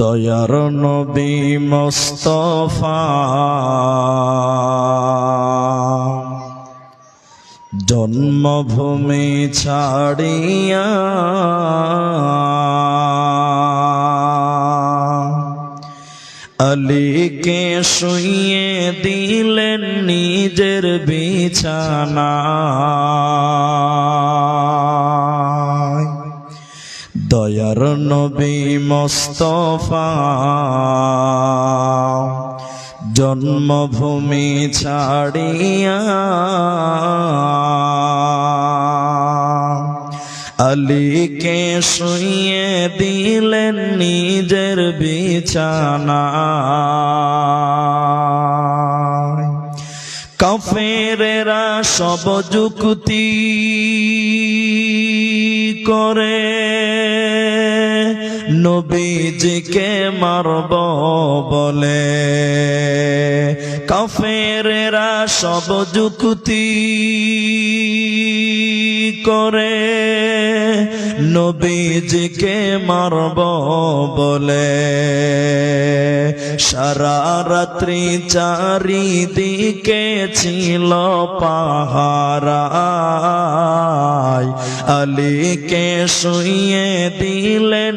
দয়ার নবী মোস্তফা। জন্মভূমি ছাড়িয়া আলীকে শুইয়ে দিলেন নিজের বিছানা। দয়ার নবী মোস্তফা। জন্মভূমি ছাড়িয়া আলীকে শুইয়ে দিলেন নিজের বিছানা। কাফেরেরা সব যুক্তি করে। নবীজিকে মারব বলে। কাফেরেরা সব যুক্তি করে। নবীজিকে মারব বলে। সারা রাত্রি চারিদিকে ছিল পাহারায়। আলীকে শুইয়ে দিলেন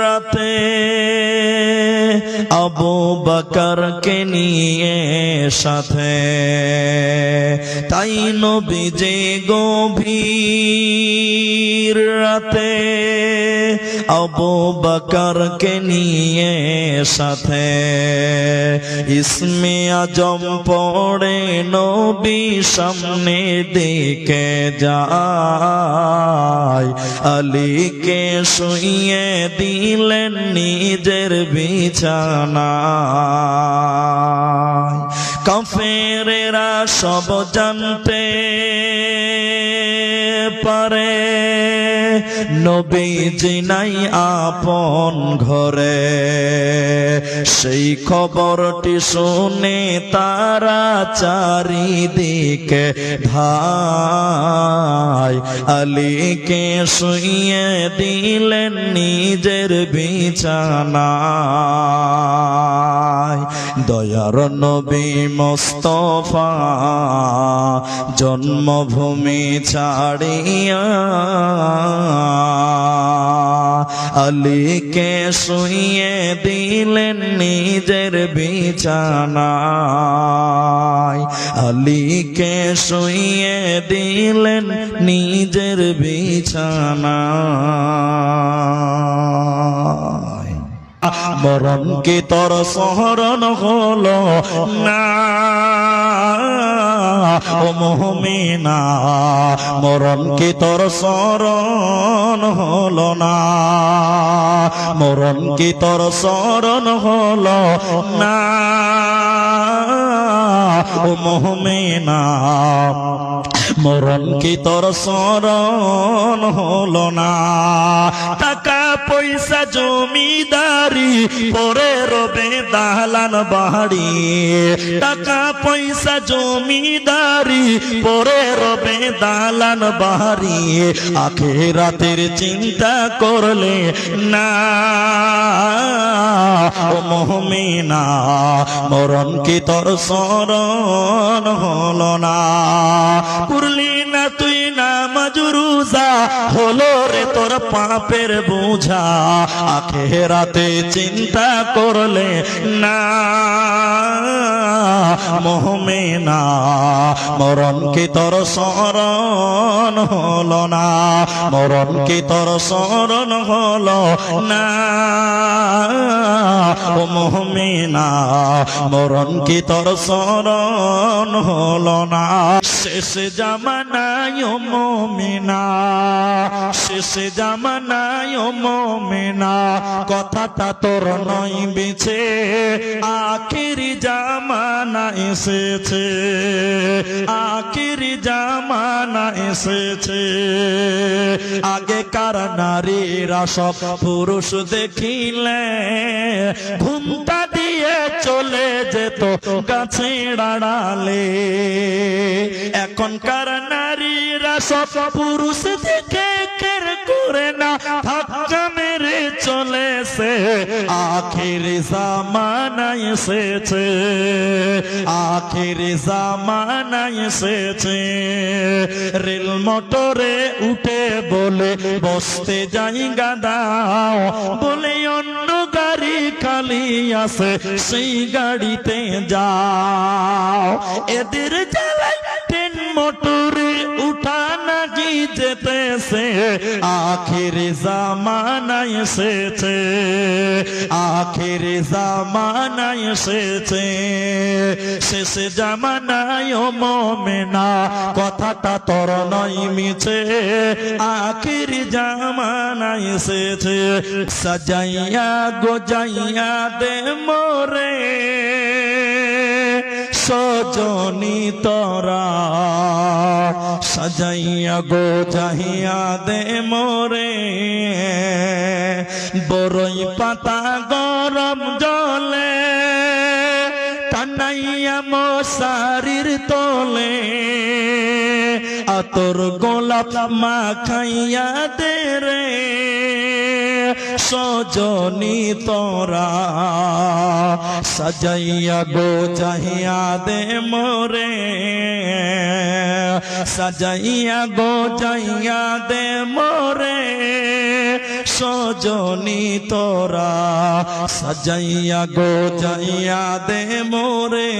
রাতে আবু বকরকে নিয়ে সাথে। তাই নবী যে গভীর রাতে আবু বাকারকে নিয়ে সাথে ইসমে আজম পড়ে নবী সামনে দিকে যায় আলীকে শুইয়ে দিলেন নিজের বিছানায় কাফেরেরা সব জানতে পারে। নবীজি নাই আপন ঘরে। সেই খবরটি শুনে তারা চারিদিকে ধাই আলীকে শুইয়ে দিলেন নিজের বিছানায়। দয়ার নবী মোস্তফা জন্মভূমি ছাড়িয়া আলীকে শুয়ে দিলেন নিজের বিছানায়। আলীকে শুয়ে দিলেন নিজের বিছানায়। মরণ কি তোর শহরণ হলো। না, ও মোহমিনা মরণ কি তোর শরণ হলো না। মরণ কি তোর শরণ হলো। না, ও মোহমিনা মরণ কি তোর স্মরণ হলো না। পয়সা জমিদারি, পরে রবে দালান বাড়ি। টাকা পয়সা জমিদারি, পরে রবে দালান বাড়ি। আখেরাতের চিন্তা করলে না। মোহমিনা, মরণ কি তোর স্মরণ হলো না? পুরলি না তুই না মজুরুজা হলো রে তোর পাপের বোঝা। আখেরাতে চিন্তা করলে না। মোহমেনা মরণ কি তোর স্মরণ হলো না? মরণ কি তোর স্মরণ হলো না? ও মোহমেনা মরণ কি তোর স্মরণ হলো না? শেষ জামানায় ও মমিনা। শেষ জামানায় ও কথাটা তোর নয় বেছে আখিরি জামানা এসেছে। আখিরি জামানা এসেছে। আগেকার নারীরা সব পুরুষ দেখিলে, ঘুমটা চলে যেত গাছে ডাড়ালে এখনকার নারীরা সব পুরুষ দেখে কের না? মেরে চলেছে, আখির জামানা এসেছে, আখির জামানা এসেছে। রেল মোটরে উঠে বলে, বসতে যাই দাও বলে, অন্য গাড়ি খালি আছে, সেই গাড়িতে যাও। এদের জ্বালায় ট্রেন মোটরে উঠা নাকি যেতেছে আখির জামানা এসেছে, আখির জামানা এসেছে। শেষ জামানায় মমেনা, কথাটা তোর নয় মিছে, আখির জামানা এসেছে। সাজাইয়া গোজাইয়া দে মোরে। সজনি তোরা, সাজাইয়া গো যাহিয়া দে মোরে। বরই পাতা গরম জলে, টানাইয়া মশারির তোলে। আতর গোলাপ মাখাইয়া দে রে। সজনি তোরা। সাজাইয়া গো চাহিয়া দে মোরে। সাজাইয়া গো চাহিয়া দে মোরে। সজনি তোরা। সাজাইয়া গো চাহিয়া দে মোরে।